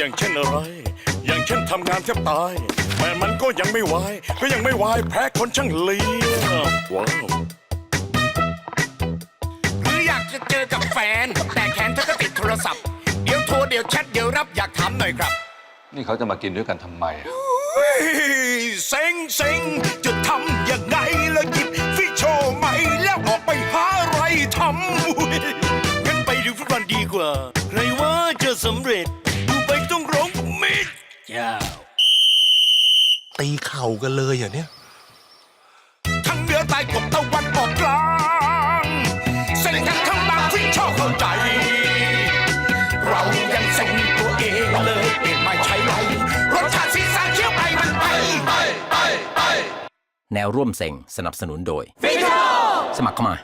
อย่างเช่นอะไร อย่างเช่นทำงานแทบตาย แต่มันก็ยังไม่วาย ก็ยังไม่วายแพ้คนช่างเลี้ยว้าวหรืออยากจะเจอกับแฟน แต่แขนเธอก็ติดโทรศัพท์ เดี๋ยวโทรเดี๋ยวแชทเดี๋ยวรับอยากถามหน่อยครับ นี่เขาจะมากินด้วยกันทำไมอะ เฮ้ยเซ็งเซ็งจะทำยังไงแล้วหยิบฟิชโชว์ไหมแล้วออกไปหาอะไรทำอุ๊ยงั้นไปดูฟุตบอลดีกว่า ใครว่าจะสำเร็จ เจ้า ตีเข่ากันเลยเหรอเนี่ย ทั้งเหนือใต้ตกตะวันออกกลาง เส้นกันทั้งบางฟิชชว์เข้าใจ เรายังเซ็งตัวเองเลยเองไม่ใช่ไรรสชาติสีสันเคี้ยวไปมันไปแนวร่วมเซ็งสนับสนุนโดย สมัครเข้ามา